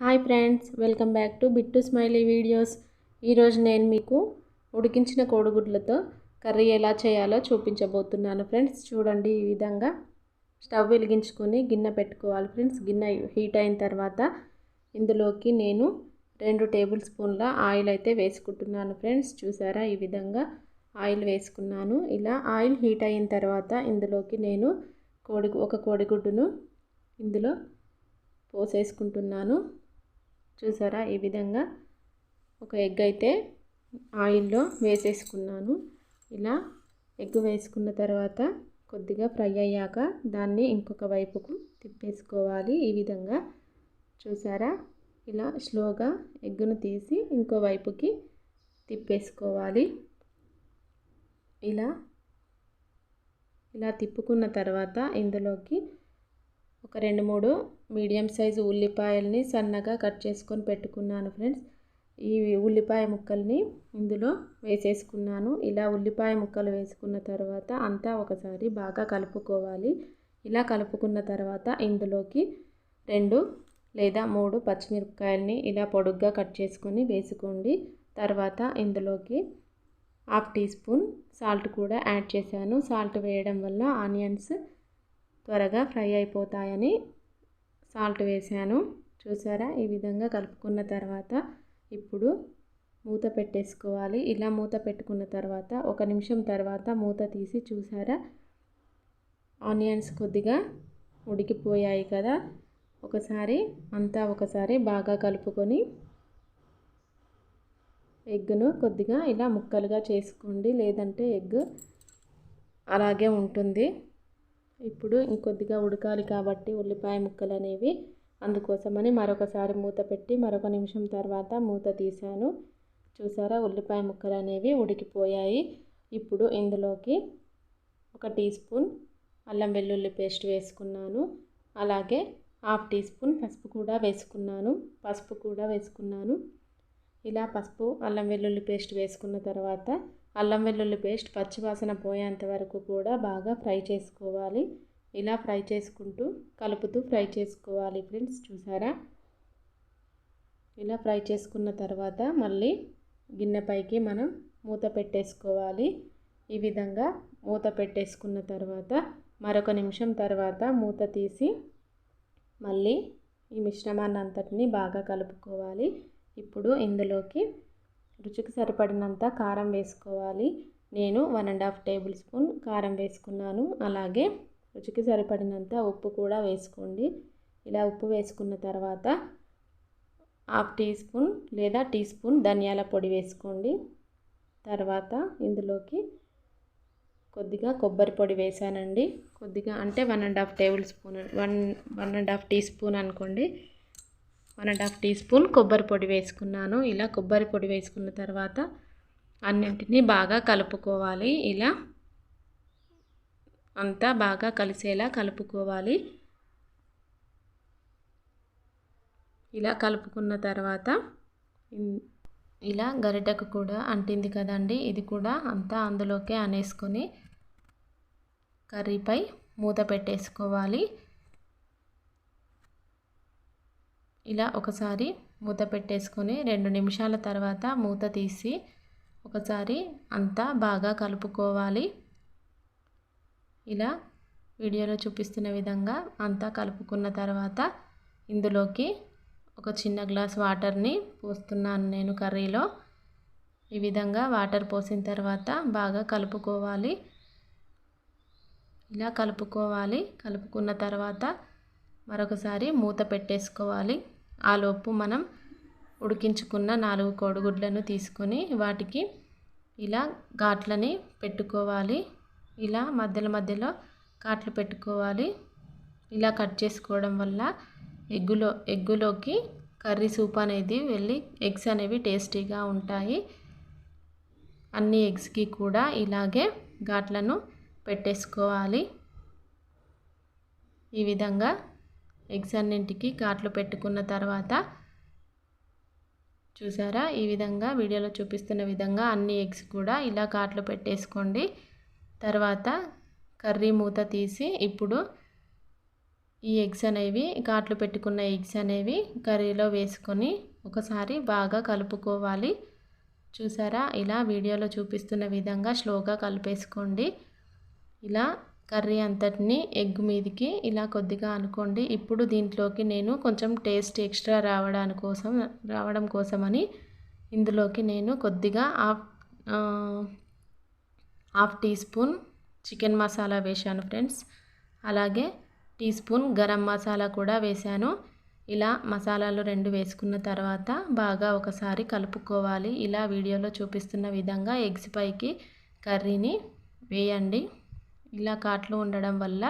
Hi friends welcome back to Bittu smiley videos. ఈరోజు నేను మీకు ఉడికించిన కోడిగుడ్లతో కర్రీ ఎలా చేయాలో చూపించబోతున్నాను ఫ్రెండ్స్. చూడండి ఈ విధంగా స్టవ్ వెలిగించుకొని గిన్నె పెట్టుకోవాలి ఫ్రెండ్స్. గిన్నె హీట్ అయిన తర్వాత ఇందులోకి నేను రెండు టేబుల్ స్పూన్ల ఆయిల్ అయితే వేసుకుంటున్నాను ఫ్రెండ్స్. చూసారా? ఈ విధంగా ఆయిల్ వేసుకున్నాను. ఇలా ఆయిల్ హీట్ అయిన తర్వాత ఇందులోకి నేను కోడి ఒక కోడిగుడ్డును ఇందులో పోసేసుకుంటున్నాను. చూసారా? ఈ విధంగా ఒక ఎగ్ అయితే ఆయిల్లో వేసేసుకున్నాను. ఇలా ఎగ్ వేసుకున్న తర్వాత కొద్దిగా ఫ్రై అయ్యాక దాన్ని ఇంకొక వైపుకు తిప్పేసుకోవాలి. ఈ విధంగా చూసారా? ఇలా స్లోగా ఎగ్గును తీసి ఇంకో వైపుకి తిప్పేసుకోవాలి. ఇలా ఇలా తిప్పుకున్న తర్వాత ఇందులోకి ఒక రెండు మూడు మీడియం సైజు ఉల్లిపాయల్ని సన్నగా కట్ చేసుకొని పెట్టుకున్నాను ఫ్రెండ్స్. ఈ ఉల్లిపాయ ముక్కల్ని ఇందులో వేసేసుకున్నాను. ఇలా ఉల్లిపాయ ముక్కలు వేసుకున్న తర్వాత అంతా ఒకసారి బాగా కలుపుకోవాలి. ఇలా కలుపుకున్న తర్వాత ఇందులోకి రెండు లేదా మూడు పచ్చిమిరపకాయల్ని ఇలా పొడుగ్గా కట్ చేసుకొని వేసుకోండి. తర్వాత ఇందులోకి హాఫ్ టీ స్పూన్ సాల్ట్ కూడా యాడ్ చేశాను. సాల్ట్ వేయడం వల్ల ఆనియన్స్ త్వరగా ఫ్రై అయిపోతాయని సాల్ట్ వేసాను. చూసారా? ఈ విధంగా కలుపుకున్న తర్వాత ఇప్పుడు మూత పెట్టేసుకోవాలి. ఇలా మూత పెట్టుకున్న తర్వాత ఒక నిమిషం తర్వాత మూత తీసి చూసారా? ఆనియన్స్ కొద్దిగా ఉడికిపోయాయి కదా? ఒకసారి అంతా ఒకసారి బాగా కలుపుకొని ఎగ్ను కొద్దిగా ఇలా ముక్కలుగా చేసుకోండి. లేదంటే ఎగ్ అలాగే ఉంటుంది. ఇప్పుడు ఇంకొద్దిగా ఉడకాలి కాబట్టి ఉల్లిపాయ ముక్కలు అనేవి అందుకోసమని మరొకసారి మూత పెట్టి మరొక నిమిషం తర్వాత మూత తీశాను. చూసారా ఉల్లిపాయ ముక్కలు అనేవి ఉడికిపోయాయి. ఇప్పుడు ఇందులోకి ఒక టీ స్పూన్ అల్లం వెల్లుల్లి పేస్ట్ వేసుకున్నాను. అలాగే హాఫ్ టీ స్పూన్ పసుపు కూడా వేసుకున్నాను. పసుపు కూడా వేసుకున్నాను. ఇలా పసుపు అల్లం వెల్లుల్లి పేస్ట్ వేసుకున్న తర్వాత అల్లం వెల్లుల్లి పేస్ట్ పచ్చివాసన పోయేంత వరకు కూడా బాగా ఫ్రై చేసుకోవాలి. ఇలా ఫ్రై చేసుకుంటూ కలుపుతూ ఫ్రై చేసుకోవాలి ఫ్రెండ్స్ చూసారా? ఇలా ఫ్రై చేసుకున్న తర్వాత మళ్ళీ గిన్నెపైకి మనం మూత పెట్టేసుకోవాలి. ఈ విధంగా మూత పెట్టేసుకున్న తర్వాత మరొక నిమిషం తర్వాత మూత తీసి మళ్ళీ ఈ మిశ్రమాన్ని అంతటిని బాగా కలుపుకోవాలి. ఇప్పుడు ఇందులోకి రుచికి సరిపడినంత కారం వేసుకోవాలి. నేను one and half tablespoon కారం వేసుకున్నాను. అలాగే రుచికి సరిపడినంత ఉప్పు కూడా వేసుకోండి. ఇలా ఉప్పు వేసుకున్న తర్వాత హాఫ్ టీ స్పూన్ లేదా టీ స్పూన్ ధనియాల పొడి వేసుకోండి. తర్వాత ఇందులోకి కొద్దిగా కొబ్బరి పొడి వేసానండి. కొద్దిగా అంటే one and half tablespoon one one and half teaspoon అనుకోండి. One and half teaspoon కొబ్బరి పొడి వేసుకున్నాను. ఇలా కొబ్బరి పొడి వేసుకున్న తర్వాత అన్నింటినీ బాగా కలుపుకోవాలి. ఇలా అంతా బాగా కలిసేలా కలుపుకోవాలి. ఇలా కలుపుకున్న తర్వాత ఇలా గరిటకు కూడా అంటింది కదండి. ఇది కూడా అంతా అందులోకే అనేసుకొని కర్రీపై మూత పెట్టేసుకోవాలి. ఇలా ఒకసారి మూత పెట్టేసుకొని రెండు నిమిషాల తర్వాత మూత తీసి ఒకసారి అంతా బాగా కలుపుకోవాలి. ఇలా వీడియోలో చూపిస్తున్న విధంగా అంతా కలుపుకున్న తర్వాత ఇందులోకి ఒక చిన్న గ్లాస్ వాటర్ని పోస్తున్నాను నేను కర్రీలో. ఈ విధంగా వాటర్ పోసిన తర్వాత బాగా కలుపుకోవాలి. ఇలా కలుపుకోవాలి. కలుపుకున్న తర్వాత మరొకసారి మూత పెట్టేసుకోవాలి. ఆలోపు మనం ఉడికించుకున్న నాలుగు కోడిగుడ్లను తీసుకొని వాటికి ఇలా ఘాట్లని పెట్టుకోవాలి. ఇలా మధ్యలో మధ్యలో ఘాట్లు పెట్టుకోవాలి. ఇలా కట్ చేసుకోవడం వల్ల ఎగ్గులో ఎగ్గులోకి కర్రీ సూప్ అనేది వెళ్ళి ఎగ్స్ అనేవి టేస్టీగా ఉంటాయి. అన్ని ఎగ్స్కి కూడా ఇలాగే ఘాట్లను పెట్టేసుకోవాలి. ఈ విధంగా ఎగ్స్ అన్నింటికి ఘాట్లు పెట్టుకున్న తర్వాత చూసారా? ఈ విధంగా వీడియోలో చూపిస్తున్న విధంగా అన్ని ఎగ్స్ కూడా ఇలా ఘాట్లు పెట్టేసుకోండి. తర్వాత కర్రీ మూత తీసి ఇప్పుడు ఈ ఎగ్స్ అనేవి ఘాట్లు పెట్టుకున్న ఎగ్స్ అనేవి కర్రీలో వేసుకొని ఒకసారి బాగా కలుపుకోవాలి. చూసారా? ఇలా వీడియోలో చూపిస్తున్న విధంగా స్లోగా కలిపేసుకోండి. ఇలా కర్రీ అంతటిని ఎగ్ మీదకి ఇలా కొద్దిగా అనుకోండి. ఇప్పుడు దీంట్లోకి నేను కొంచెం టేస్ట్ ఎక్స్ట్రా రావడానికి కోసం రావడం కోసమని ఇందులోకి నేను కొద్దిగా half half teaspoon chicken masala వేశాను ఫ్రెండ్స్. అలాగే టీ స్పూన్ గరం మసాలా కూడా వేశాను. ఇలా మసాలాలు రెండు వేసుకున్న తర్వాత బాగా ఒకసారి కలుపుకోవాలి. ఇలా వీడియోలో చూపిస్తున్న విధంగా ఎగ్స్ పైకి కర్రీని వేయండి. ఇలా కాట్లు ఉండడం వల్ల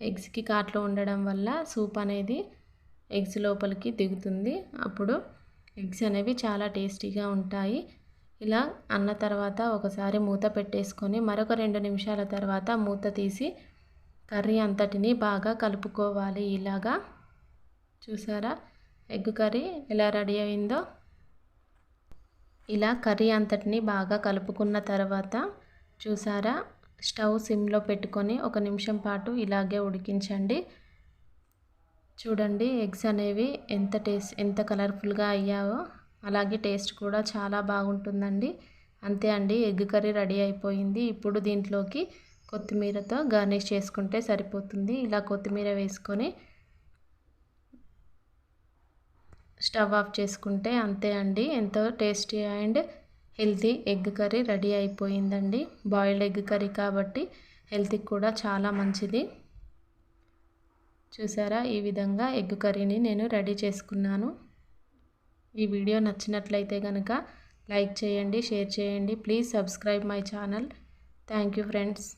ఎగ్స్కి కాట్లు ఉండడం వల్ల సూప్ అనేది ఎగ్స్ లోపలికి దిగుతుంది. అప్పుడు ఎగ్స్ అనేవి చాలా టేస్టీగా ఉంటాయి. ఇలా అన్న తర్వాత ఒకసారి మూత పెట్టేసుకొని మరొక రెండు నిమిషాల తర్వాత మూత తీసి కర్రీ అంతటిని బాగా కలుపుకోవాలి ఇలాగా. చూసారా? ఎగ్ కర్రీ ఎలా రెడీ అయిందో? ఇలా కర్రీ అంతటిని బాగా కలుపుకున్న తర్వాత చూసారా? స్టవ్ సిమ్లో పెట్టుకొని ఒక నిమిషం పాటు ఇలాగే ఉడికించండి. చూడండి ఎగ్స్ అనేవి ఎంత టేస్ట్ ఎంత కలర్ఫుల్గా అయ్యావో అలాగే టేస్ట్ కూడా చాలా బాగుంటుందండి. అంతే అండి ఎగ్ కర్రీ రెడీ అయిపోయింది. ఇప్పుడు దీంట్లోకి కొత్తిమీరతో గార్నిష్ చేసుకుంటే సరిపోతుంది. ఇలా కొత్తిమీర వేసుకొని స్టవ్ ఆఫ్ చేసుకుంటే అంతే అండి. ఎంతో tasty and healthy egg curry ready అయిపోయిందండి. బాయిల్డ్ ఎగ్ కర్రీ కాబట్టి హెల్త్కి కూడా చాలా మంచిది. చూసారా? ఈ విధంగా ఎగ్ కర్రీని నేను రెడీ చేసుకున్నాను. ఈ వీడియో నచ్చినట్లయితే కనుక లైక్ చేయండి షేర్ చేయండి. Please subscribe my channel. Thank you friends.